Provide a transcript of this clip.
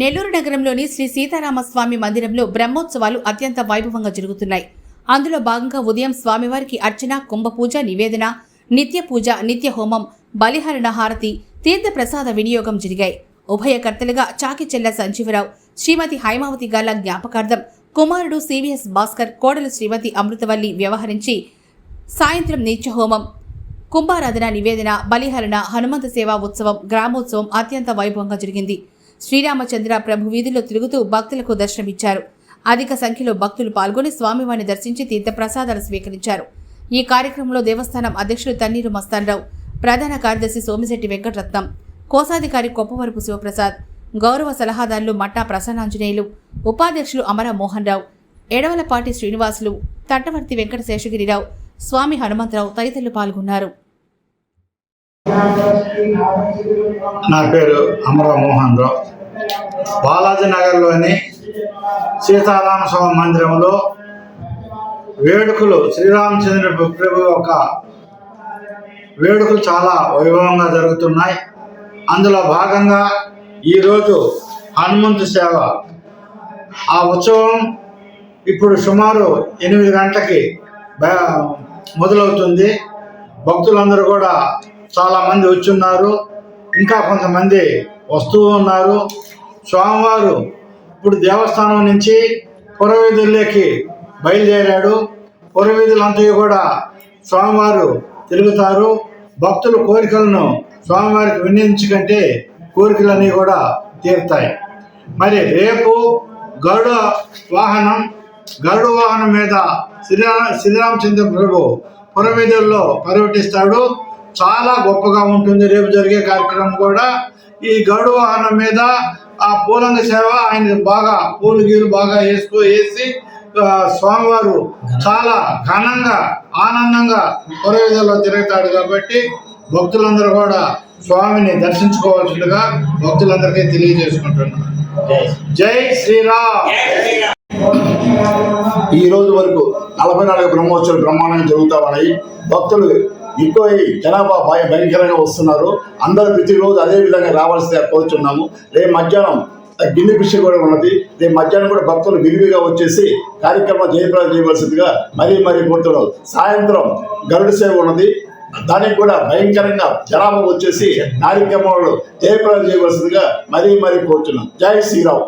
నెల్లూరు నగరంలోని శ్రీ సీతారామస్వామి మందిరంలో బ్రహ్మోత్సవాలు అత్యంత వైభవంగా జరుగుతున్నాయి. అందులో భాగంగా ఉదయం స్వామివారికి అర్చన కుంభపూజ నివేదన నిత్య పూజ నిత్య హోమం బలిహరణ హారతి తీర్థ ప్రసాద వినియోగం జరిగాయి. ఉభయకర్తలుగా చాకిచెల్ల సంజీవరావు శ్రీమతి హైమావతి గాల జ్ఞాపకార్థం కుమారుడు సివిఎస్ భాస్కర్ కోడలు శ్రీమతి అమృతవల్లి వ్యవహరించి సాయంత్రం నిత్యహోమం కుంభారాధన నివేదన బలిహరణ హనుమంత సేవా ఉత్సవం గ్రామోత్సవం అత్యంత వైభవంగా జరిగింది. శ్రీరామచంద్ర ప్రభు వీధిలో తిరుగుతూ భక్తులకు దర్శనమిచ్చారు. అధిక సంఖ్యలో భక్తులు పాల్గొని స్వామివారిని దర్శించి తీర్థప్రసాదాలు స్వీకరించారు. ఈ కార్యక్రమంలో దేవస్థానం అధ్యక్షులు తన్నీరు మస్తాన్రావు ప్రధాన కార్యదర్శి సోమిశెట్టి వెంకటరత్నం కోశాధికారి కొప్పవరపు శివప్రసాద్ గౌరవ సలహాదారులు మట్టా ప్రసన్నాంజనేయులు ఉపాధ్యక్షులు అమర మోహన్ రావు ఎడవలపాటి శ్రీనివాసులు తట్టవర్తి వెంకట శేషగిరిరావు స్వామి హనుమంతరావు తదితరులు పాల్గొన్నారు. నా పేరు అమరా మోహన్ రావు. బాలాజీ నగర్లోని సీతారామ స్వామి మందిరంలో వేడుకలు శ్రీరామచంద్ర ప్రభు యొక్క వేడుకలు చాలా వైభవంగా జరుగుతున్నాయి. అందులో భాగంగా ఈరోజు హనుమంతు సేవ. ఆ ఉత్సవం ఇప్పుడు సుమారు ఎనిమిది గంటలకి మొదలవుతుంది. భక్తులందరూ కూడా చాలామంది వచ్చున్నారు ఇంకా కొంతమంది వస్తూ ఉన్నారు. స్వామివారు ఇప్పుడు దేవస్థానం నుంచి పురవీధుల్లోకి బయలుదేరాడు. పురవీధులంతా కూడా స్వామివారు తిరుగుతారు. భక్తుల కోరికలను స్వామివారికి వినియోగించుకంటే కోరికలన్నీ కూడా తీరుతాయి. మరి రేపు గరుడ వాహనం గరుడ వాహనం మీద శ్రీరా శ్రీరామచంద్ర ప్రభు పురవీధుల్లో పర్యటిస్తాడు. చాలా గొప్పగా ఉంటుంది. రేపు జరిగే కార్యక్రమం కూడా ఈ గరుడ వాహనం మీద ఆ పూలంగ సేవ ఆయన బాగా పూలు గీలు బాగా వేసుకో వేసి స్వామివారు చాలా ఘనంగా ఆనందంగా పురవీధుల్లో తిరుగుతాడు కాబట్టి భక్తులందరూ కూడా స్వామిని దర్శించుకోవాల్సిందిగా భక్తులందరికీ తెలియజేసుకుంటున్నారు జై. శ్రీరామ్. ఈ రోజు వరకు నలభై నాలుగు బ్రహ్మోత్సవాలు బ్రహ్మాండంగా జరుగుతా ఉన్నాయి. భక్తులు ఎక్కువ జనాభా భయ భయంకరంగా వస్తున్నారు. అందరూ ప్రతిరోజు అదే విధంగా రావాల్సి కోరుచున్నాము రేపు మధ్యాహ్నం గిన్నె పిచ్చి కూడా ఉన్నది. రేపు మధ్యాహ్నం కూడా భక్తులు విరివిగా వచ్చేసి కార్యక్రమం జయప్రదం చేయవలసిందిగా మరీ మరీ కోరుతున్నారు సాయంత్రం గరుడు సేవ ఉన్నది. దానికి కూడా భయంకరంగా జనాభా వచ్చేసి కార్యక్రమంలో జయప్రదం చేయవలసిందిగా మరీ మరీ కోరుతున్నాం. జై శ్రీరామ్.